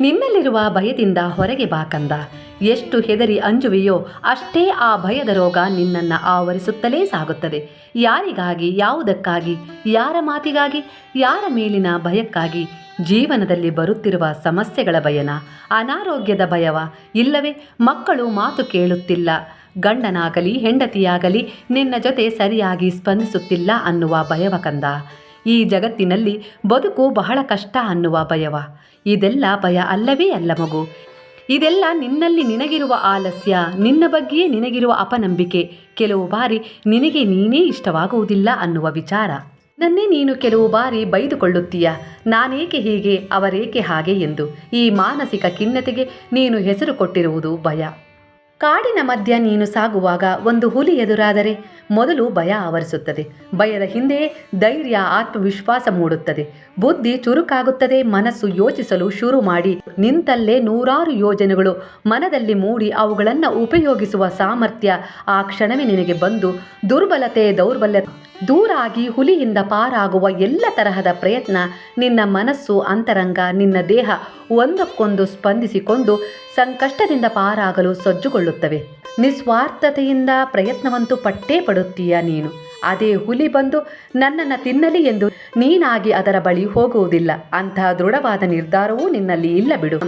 ನಿನ್ನಲ್ಲಿರುವ ಭಯದಿಂದ ಹೊರಗೆ ಬಾ ಕಂದ. ಎಷ್ಟು ಹೆದರಿ ಅಂಜುವೆಯೋ ಅಷ್ಟೇ ಆ ಭಯದ ರೋಗ ನಿನ್ನನ್ನು ಆವರಿಸುತ್ತಲೇ ಸಾಗುತ್ತದೆ. ಯಾರಿಗಾಗಿ, ಯಾವುದಕ್ಕಾಗಿ, ಯಾರ ಮಾತಿಗಾಗಿ, ಯಾರ ಮೇಲಿನ ಭಯಕ್ಕಾಗಿ ಜೀವನದಲ್ಲಿ ಬರುತ್ತಿರುವ ಸಮಸ್ಯೆಗಳ ಭಯನ, ಅನಾರೋಗ್ಯದ ಭಯವ? ಇಲ್ಲವೇ, ಮಕ್ಕಳು ಮಾತು ಕೇಳುತ್ತಿಲ್ಲ. ಗಂಡನಾಗಲಿ, ಹೆಂಡತಿಯಾಗಲಿ ನಿನ್ನ ಜೊತೆ ಸರಿಯಾಗಿ ಸ್ಪಂದಿಸುತ್ತಿಲ್ಲ ಅನ್ನುವ ಭಯವ ಕಂದ. ಈ ಜಗತ್ತಿನಲ್ಲಿ ಬದುಕು ಬಹಳ ಕಷ್ಟ ಅನ್ನುವ ಭಯವ. ಇದೆಲ್ಲ ಭಯ ಅಲ್ಲವೇ ಅಲ್ಲ ಮಗು. ಇದೆಲ್ಲ ನಿನ್ನಲ್ಲಿ ನಿನಗಿರುವ ಆಲಸ್ಯ, ನಿನ್ನ ಬಗ್ಗೆಯೇ ನಿನಗಿರುವ ಅಪನಂಬಿಕೆ. ಕೆಲವು ಬಾರಿ ನಿನಗೆ ನೀನೇ ಇಷ್ಟವಾಗುವುದಿಲ್ಲ ಅನ್ನುವ ವಿಚಾರ. ನನ್ನೇ ನೀನು ಕೆಲವು ಬಾರಿ ಬೈದುಕೊಳ್ಳುತ್ತೀಯ. ನಾನೇಕೆ ಹೀಗೆ, ಅವರೇಕೆ ಹಾಗೆ ಎಂದು ಈ ಮಾನಸಿಕ ಖಿನ್ನತೆಗೆ ನೀನು ಹೆಸರು ಕೊಟ್ಟಿರುವುದು ಭಯ. ಕಾಡಿನ ಮಧ್ಯ ನೀನು ಸಾಗುವಾಗ ಒಂದು ಹುಲಿ ಎದುರಾದರೆ ಮೊದಲು ಭಯ ಆವರಿಸುತ್ತದೆ. ಭಯದ ಹಿಂದೆ ಧೈರ್ಯ, ಆತ್ಮವಿಶ್ವಾಸ ಮೂಡುತ್ತದೆ. ಬುದ್ಧಿ ಚುರುಕಾಗುತ್ತದೆ, ಮನಸ್ಸು ಯೋಚಿಸಲು ಶುರು ಮಾಡಿ. ನಿಂತಲ್ಲೇ ನೂರಾರು ಯೋಜನೆಗಳು ಮನದಲ್ಲಿ ಮೂಡಿ ಅವುಗಳನ್ನು ಉಪಯೋಗಿಸುವ ಸಾಮರ್ಥ್ಯ ಆ ಕ್ಷಣವೇ ನಿನಗೆ ಬಂದು ದುರ್ಬಲತೆ, ದೌರ್ಬಲ್ಯ ದೂರಾಗಿ ಹುಲಿಯಿಂದ ಪಾರಾಗುವ ಎಲ್ಲ ತರಹದ ಪ್ರಯತ್ನ ನಿನ್ನ ಮನಸ್ಸು, ಅಂತರಂಗ, ನಿನ್ನ ದೇಹ ಒಂದಕ್ಕೊಂದು ಸ್ಪಂದಿಸಿಕೊಂಡು ಸಂಕಷ್ಟದಿಂದ ಪಾರಾಗಲು ಸಜ್ಜುಗೊಳ್ಳುತ್ತವೆ. ನಿಸ್ವಾರ್ಥತೆಯಿಂದ ಪ್ರಯತ್ನವಂತೂ ಪಟ್ಟೇ ಪಡುತ್ತೀಯ ನೀನು. ಅದೇ ಹುಲಿ ಬಂದು ನನ್ನನ್ನು ತಿನ್ನಲಿ ಎಂದು ನೀನಾಗಿ ಅದರ ಬಳಿ ಹೋಗುವುದಿಲ್ಲ. ಅಂತಹ ದೃಢವಾದ ನಿರ್ಧಾರವೂ ನಿನ್ನಲ್ಲಿ ಇಲ್ಲ ಬಿಡು.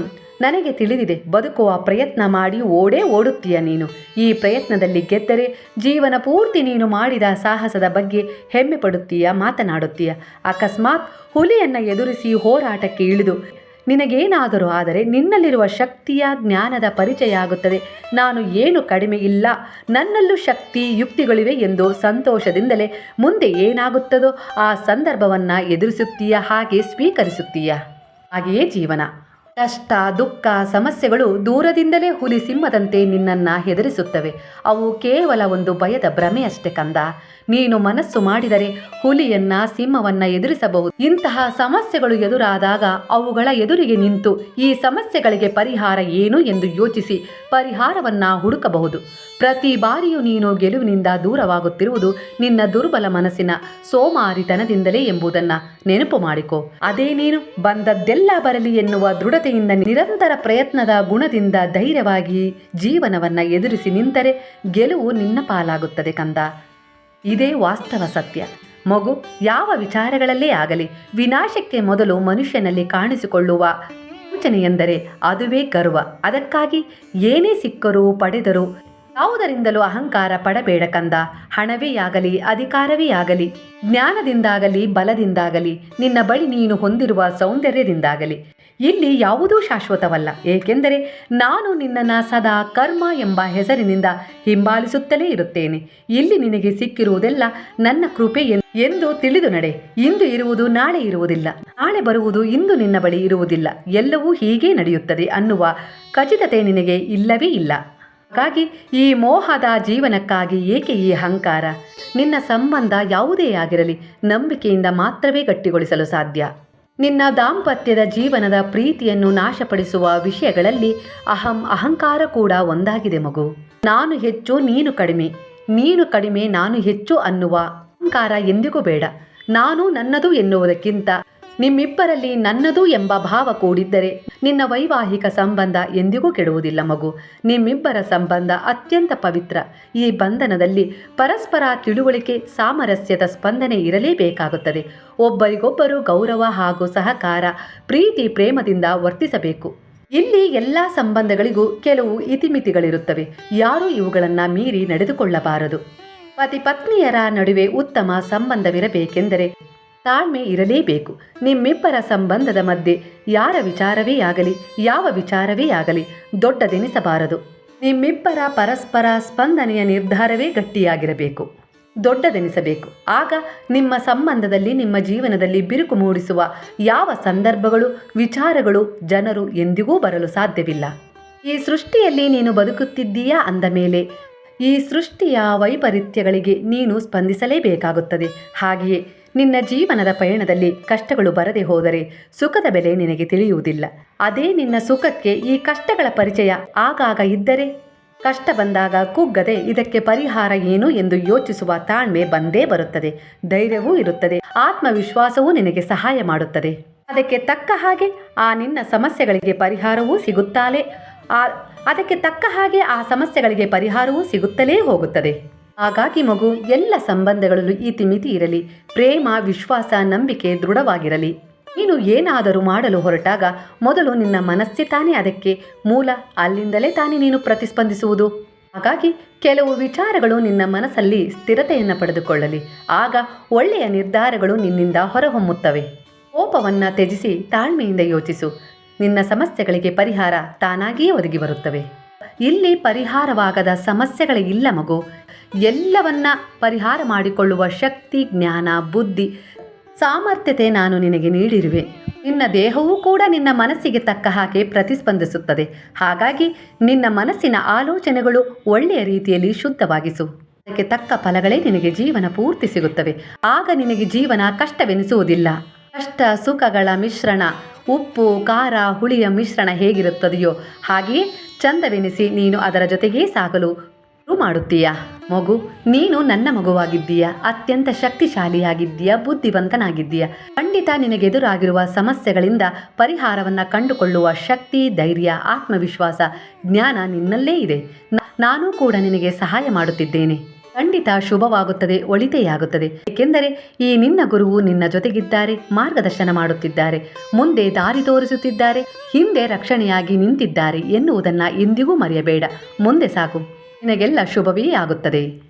ನನಗೆ ತಿಳಿದಿದೆ, ಬದುಕುವ ಪ್ರಯತ್ನ ಮಾಡಿ ಓಡೇ ಓಡುತ್ತೀಯ ನೀನು. ಈ ಪ್ರಯತ್ನದಲ್ಲಿ ಗೆದ್ದರೆ ಜೀವನ ಪೂರ್ತಿ ನೀನು ಮಾಡಿದ ಸಾಹಸದ ಬಗ್ಗೆ ಹೆಮ್ಮೆ ಪಡುತ್ತೀಯ, ಮಾತನಾಡುತ್ತೀಯ. ಅಕಸ್ಮಾತ್ ಹುಲಿಯನ್ನು ಎದುರಿಸಿ ಹೋರಾಟಕ್ಕೆ ಇಳಿದು, ನಿನಗೇನಾದರೂ ಆದರೆ ನಿನ್ನಲ್ಲಿರುವ ಶಕ್ತಿಯ ಜ್ಞಾನದ ಪರಿಚಯ ಆಗುತ್ತದೆ. ನಾನು ಏನು ಕಡಿಮೆ ಇಲ್ಲ, ನನ್ನಲ್ಲೂ ಶಕ್ತಿ ಯುಕ್ತಿಗಳಿವೆ ಎಂದು ಸಂತೋಷದಿಂದಲೇ ಮುಂದೆ ಏನಾಗುತ್ತದೋ ಆ ಸಂದರ್ಭವನ್ನು ಎದುರಿಸುತ್ತೀಯ, ಹಾಗೆ ಸ್ವೀಕರಿಸುತ್ತೀಯ. ಹಾಗೆಯೇ ಜೀವನ. ಕಷ್ಟ, ದುಃಖ, ಸಮಸ್ಯೆಗಳು ದೂರದಿಂದಲೇ ಹುಲಿ ಸಿಂಹದಂತೆ ನಿನ್ನನ್ನು ಹೆದರಿಸುತ್ತವೆ. ಅವು ಕೇವಲ ಒಂದು ಭಯದ ಭ್ರಮೆಯಷ್ಟೇ ಕಂದ. ನೀನು ಮನಸ್ಸು ಮಾಡಿದರೆ ಹುಲಿಯನ್ನ, ಸಿಂಹವನ್ನ ಎದುರಿಸಬಹುದು. ಇಂತಹ ಸಮಸ್ಯೆಗಳು ಎದುರಾದಾಗ ಅವುಗಳ ಎದುರಿಗೆ ನಿಂತು ಈ ಸಮಸ್ಯೆಗಳಿಗೆ ಪರಿಹಾರ ಏನು ಎಂದು ಯೋಚಿಸಿ ಪರಿಹಾರವನ್ನ ಹುಡುಕಬಹುದು. ಪ್ರತಿ ಬಾರಿಯೂ ನೀನು ಗೆಲುವಿನಿಂದ ದೂರವಾಗುತ್ತಿರುವುದು ನಿನ್ನ ದುರ್ಬಲ ಮನಸ್ಸಿನ ಸೋಮಾರಿತನದಿಂದಲೇ ಎಂಬುದನ್ನು ನೆನಪು ಮಾಡಿಕೊ. ಅದೇ ನೀನು ಬಂದದ್ದೆಲ್ಲ ಬರಲಿ ಎನ್ನುವ ದೃಢತೆಯಿಂದ ನಿರಂತರ ಪ್ರಯತ್ನದ ಗುಣದಿಂದ ಧೈರ್ಯವಾಗಿ ಜೀವನವನ್ನು ಎದುರಿಸಿ ನಿಂತರೆ ಗೆಲುವು ನಿನ್ನ ಪಾಲಾಗುತ್ತದೆ ಕಂದ. ಇದೇ ವಾಸ್ತವ ಸತ್ಯ. ಮಗು, ಯಾವ ವಿಚಾರಗಳಲ್ಲೇ ಆಗಲಿ ವಿನಾಶಕ್ಕೆ ಮೊದಲು ಮನುಷ್ಯನಲ್ಲಿ ಕಾಣಿಸಿಕೊಳ್ಳುವ ಸೂಚನೆಯೆಂದರೆ ಅದುವೇ ಗರ್ವ. ಅದಕ್ಕಾಗಿ ಏನೇ ಸಿಕ್ಕರೂ ಪಡೆದರೂ ಯಾವುದರಿಂದಲೂ ಅಹಂಕಾರ ಪಡಬೇಡ ಕಂದ. ಹಣವೇ ಆಗಲಿ, ಅಧಿಕಾರವೇ ಆಗಲಿ, ಜ್ಞಾನದಿಂದಾಗಲಿ, ಬಲದಿಂದಾಗಲಿ ನಿನ್ನ ಬಳಿ ನೀನು ಹೊಂದಿರುವ ಸೌಂದರ್ಯದಿಂದಾಗಲಿ ಇಲ್ಲಿ ಯಾವುದೂ ಶಾಶ್ವತವಲ್ಲ. ಏಕೆಂದರೆ ನಾನು ನಿನ್ನನ್ನು ಸದಾ ಕರ್ಮ ಎಂಬ ಹೆಸರಿನಿಂದ ಹಿಂಬಾಲಿಸುತ್ತಲೇ ಇರುತ್ತೇನೆ. ಇಲ್ಲಿ ನಿನಗೆ ಸಿಕ್ಕಿರುವುದೆಲ್ಲ ನನ್ನ ಕೃಪೆ ಎಂದು ತಿಳಿದು ನಡೆ. ಇಂದು ಇರುವುದು, ನಾಳೆ ಇರುವುದಿಲ್ಲ. ನಾಳೆ ಬರುವುದು, ಇಂದು ನಿನ್ನ ಬಳಿ ಇರುವುದಿಲ್ಲ. ಎಲ್ಲವೂ ಹೀಗೇ ನಡೆಯುತ್ತದೆ ಅನ್ನುವ ಖಚಿತತೆ ನಿನಗೆ ಇಲ್ಲವೇ ಇಲ್ಲ. ಹಾಗಾಗಿ ಈ ಮೋಹದ ಜೀವನಕ್ಕಾಗಿ ಏಕೆ ಈ ಅಹಂಕಾರ? ನಿನ್ನ ಸಂಬಂಧ ಯಾವುದೇ ಆಗಿರಲಿ, ನಂಬಿಕೆಯಿಂದ ಮಾತ್ರವೇ ಗಟ್ಟಿಗೊಳಿಸಲು ಸಾಧ್ಯ. ನಿನ್ನ ದಾಂಪತ್ಯದ ಜೀವನದ ಪ್ರೀತಿಯನ್ನು ನಾಶಪಡಿಸುವ ವಿಷಯಗಳಲ್ಲಿ ಅಹಂ ಅಹಂಕಾರ ಕೂಡ ಒಂದಾಗಿದೆ ಮಗು. ನಾನು ಹೆಚ್ಚು, ನೀನು ಕಡಿಮೆ. ನೀನು ಕಡಿಮೆ, ನಾನು ಹೆಚ್ಚು ಅನ್ನುವ ಅಹಂಕಾರ ಎಂದಿಗೂ ಬೇಡ. ನಾನು ನನ್ನದು ಎನ್ನುವುದಕ್ಕಿಂತ ನಿಮ್ಮಿಬ್ಬರಲ್ಲಿ ನನ್ನದು ಎಂಬ ಭಾವ ಕೂಡಿದ್ದರೆ ನಿನ್ನ ವೈವಾಹಿಕ ಸಂಬಂಧ ಎಂದಿಗೂ ಕೆಡುವುದಿಲ್ಲ ಮಗು. ನಿಮ್ಮಿಬ್ಬರ ಸಂಬಂಧ ಅತ್ಯಂತ ಪವಿತ್ರ. ಈ ಬಂಧನದಲ್ಲಿ ಪರಸ್ಪರ ತಿಳುವಳಿಕೆ, ಸಾಮರಸ್ಯದ ಸ್ಪಂದನೆ ಇರಲೇಬೇಕಾಗುತ್ತದೆ. ಒಬ್ಬರಿಗೊಬ್ಬರು ಗೌರವ ಹಾಗೂ ಸಹಕಾರ, ಪ್ರೀತಿ, ಪ್ರೇಮದಿಂದ ವರ್ತಿಸಬೇಕು. ಇಲ್ಲಿ ಎಲ್ಲ ಸಂಬಂಧಗಳಿಗೂ ಕೆಲವು ಇತಿಮಿತಿಗಳಿರುತ್ತವೆ. ಯಾರೂ ಇವುಗಳನ್ನು ಮೀರಿ ನಡೆದುಕೊಳ್ಳಬಾರದು. ಪತಿ ಪತ್ನಿಯರ ನಡುವೆ ಉತ್ತಮ ಸಂಬಂಧವಿರಬೇಕೆಂದರೆ ತಾಳ್ಮೆ ಇರಲೇಬೇಕು. ನಿಮ್ಮಿಬ್ಬರ ಸಂಬಂಧದ ಮಧ್ಯೆ ಯಾರ ವಿಚಾರವೇ ಆಗಲಿ, ಯಾವ ವಿಚಾರವೇ ಆಗಲಿ ದೊಡ್ಡದೆನಿಸಬಾರದು. ನಿಮ್ಮಿಬ್ಬರ ಪರಸ್ಪರ ಸ್ಪಂದನೆಯ ನಿರ್ಧಾರವೇ ಗಟ್ಟಿಯಾಗಿರಬೇಕು. ದೊಡ್ಡದೆನಿಸಬೇಕು. ಆಗ ನಿಮ್ಮ ಸಂಬಂಧದಲ್ಲಿ, ನಿಮ್ಮ ಜೀವನದಲ್ಲಿ ಬಿರುಕು ಮೂಡಿಸುವ ಯಾವ ಸಂದರ್ಭಗಳು, ವಿಚಾರಗಳು ಜನರು ಎಂದಿಗೂ ಬರಲು ಸಾಧ್ಯವಿಲ್ಲ. ಈ ಸೃಷ್ಟಿಯಲ್ಲಿ ನೀನು ಬದುಕುತ್ತಿದ್ದೀಯಾ ಅಂದ ಮೇಲೆ, ಈ ಸೃಷ್ಟಿಯ ವೈಪರೀತ್ಯಗಳಿಗೆ ನೀನು ಸ್ಪಂದಿಸಲೇಬೇಕಾಗುತ್ತದೆ. ಹಾಗೆಯೇ ನಿನ್ನ ಜೀವನದ ಪಯಣದಲ್ಲಿ ಕಷ್ಟಗಳು ಬರದೆ ಹೋದರೆ ಸುಖದ ಬೆಲೆ ನಿನಗೆ ತಿಳಿಯುವುದಿಲ್ಲ. ಅದೇ ನಿನ್ನ ಸುಖಕ್ಕೆ ಈ ಕಷ್ಟಗಳ ಪರಿಚಯ ಆಗಾಗ ಇದ್ದರೆ? ಕಷ್ಟ ಬಂದಾಗ ಕುಗ್ಗದೆ ಇದಕ್ಕೆ ಪರಿಹಾರ ಏನು ಎಂದು ಯೋಚಿಸುವ ತಾಳ್ಮೆ ಬಂದೇ ಬರುತ್ತದೆ. ಧೈರ್ಯವೂ ಇರುತ್ತದೆ. ಆತ್ಮವಿಶ್ವಾಸವೂ ನಿನಗೆ ಸಹಾಯ ಮಾಡುತ್ತದೆ. ಅದಕ್ಕೆ ತಕ್ಕ ಹಾಗೆ ಆ ನಿನ್ನ ಸಮಸ್ಯೆಗಳಿಗೆ ಪರಿಹಾರವೂ ಸಿಗುತ್ತಾಲೆ? ಆ, ಅದಕ್ಕೆ ತಕ್ಕ ಹಾಗೆ ಆ ಸಮಸ್ಯೆಗಳಿಗೆ ಪರಿಹಾರವೂ ಸಿಗುತ್ತಲೇ ಹೋಗುತ್ತದೆ. ಹಾಗಾಗಿ ಮಗು, ಎಲ್ಲ ಸಂಬಂಧಗಳಲ್ಲೂ ಇತಿಮಿತಿ ಇರಲಿ, ಪ್ರೇಮ, ವಿಶ್ವಾಸ, ನಂಬಿಕೆ ದೃಢವಾಗಿರಲಿ. ನೀನು ಏನಾದರೂ ಮಾಡಲು ಹೊರಟಾಗ ಮೊದಲು ನಿನ್ನ ಮನಸ್ಸೇ ತಾನೇ ಅದಕ್ಕೆ ಮೂಲ, ಅಲ್ಲಿಂದಲೇ ತಾನೇ ನೀನು ಪ್ರತಿಸ್ಪಂದಿಸುವುದು. ಹಾಗಾಗಿ ಕೆಲವು ವಿಚಾರಗಳು ನಿನ್ನ ಮನಸ್ಸಲ್ಲಿ ಸ್ಥಿರತೆಯನ್ನು ಪಡೆದುಕೊಳ್ಳಲಿ. ಆಗ ಒಳ್ಳೆಯ ನಿರ್ಧಾರಗಳು ನಿನ್ನಿಂದ ಹೊರಹೊಮ್ಮುತ್ತವೆ. ಕೋಪವನ್ನು ತ್ಯಜಿಸಿ ತಾಳ್ಮೆಯಿಂದ ಯೋಚಿಸು. ನಿನ್ನ ಸಮಸ್ಯೆಗಳಿಗೆ ಪರಿಹಾರ ತಾನಾಗಿಯೇ ಒದಗಿ ಬರುತ್ತವೆ. ಇಲ್ಲಿ ಪರಿಹಾರವಾಗದ ಸಮಸ್ಯೆಗಳೇ ಇಲ್ಲ ಮಗು. ಎಲ್ಲವನ್ನ ಪರಿಹಾರ ಮಾಡಿಕೊಳ್ಳುವ ಶಕ್ತಿ, ಜ್ಞಾನ, ಬುದ್ಧಿ, ಸಾಮರ್ಥ್ಯತೆ ನಾನು ನಿನಗೆ ನೀಡಿರುವೆ. ನಿನ್ನ ದೇಹವೂ ಕೂಡ ನಿನ್ನ ಮನಸ್ಸಿಗೆ ತಕ್ಕ ಹಾಗೆ ಪ್ರತಿಸ್ಪಂದಿಸುತ್ತದೆ. ಹಾಗಾಗಿ ನಿನ್ನ ಮನಸ್ಸಿನ ಆಲೋಚನೆಗಳು ಒಳ್ಳೆಯ ರೀತಿಯಲ್ಲಿ ಶುದ್ಧವಾಗಿಸು. ಅದಕ್ಕೆ ತಕ್ಕ ಫಲಗಳೇ ನಿನಗೆ ಜೀವನ ಪೂರ್ತಿ ಸಿಗುತ್ತವೆ. ಆಗ ನಿನಗೆ ಜೀವನ ಕಷ್ಟವೆನಿಸುವುದಿಲ್ಲ. ಕಷ್ಟ, ಸುಖಗಳ ಮಿಶ್ರಣ ಉಪ್ಪು, ಖಾರ, ಹುಳಿಯ ಮಿಶ್ರಣ ಹೇಗಿರುತ್ತದೆಯೋ ಹಾಗೆಯೇ ಚಂದವೆನಿಸಿ ನೀನು ಅದರ ಜೊತೆಗೇ ಸಾಗಲು ಮಾಡುತ್ತೀಯ. ಮಗು, ನೀನು ನನ್ನ ಮಗುವಾಗಿದ್ದೀಯ, ಅತ್ಯಂತ ಶಕ್ತಿಶಾಲಿಯಾಗಿದ್ದೀಯ, ಬುದ್ಧಿವಂತನಾಗಿದ್ದೀಯ. ಖಂಡಿತ ನಿನಗೆದುರಾಗಿರುವ ಸಮಸ್ಯೆಗಳಿಂದ ಪರಿಹಾರವನ್ನು ಕಂಡುಕೊಳ್ಳುವ ಶಕ್ತಿ, ಧೈರ್ಯ, ಆತ್ಮವಿಶ್ವಾಸ, ಜ್ಞಾನ ನಿನ್ನಲ್ಲೇ ಇದೆ. ನಾನೂ ಕೂಡ ನಿನಗೆ ಸಹಾಯ ಮಾಡುತ್ತಿದ್ದೇನೆ. ಖಂಡಿತ ಶುಭವಾಗುತ್ತದೆ, ಒಳಿತೆಯಾಗುತ್ತದೆ. ಏಕೆಂದರೆ ಈ ನಿನ್ನ ಗುರುವು ನಿನ್ನ ಜೊತೆಗಿದ್ದಾರೆ, ಮಾರ್ಗದರ್ಶನ ಮಾಡುತ್ತಿದ್ದಾರೆ, ಮುಂದೆ ದಾರಿ ತೋರಿಸುತ್ತಿದ್ದಾರೆ, ಹಿಂದೆ ರಕ್ಷಣೆಯಾಗಿ ನಿಂತಿದ್ದಾರೆ ಎನ್ನುವುದನ್ನು ಎಂದಿಗೂ ಮರೆಯಬೇಡ. ಮುಂದೆ ಸಾಕು ನಿನಗೆಲ್ಲ ಶುಭವೇ ಆಗುತ್ತದೆ.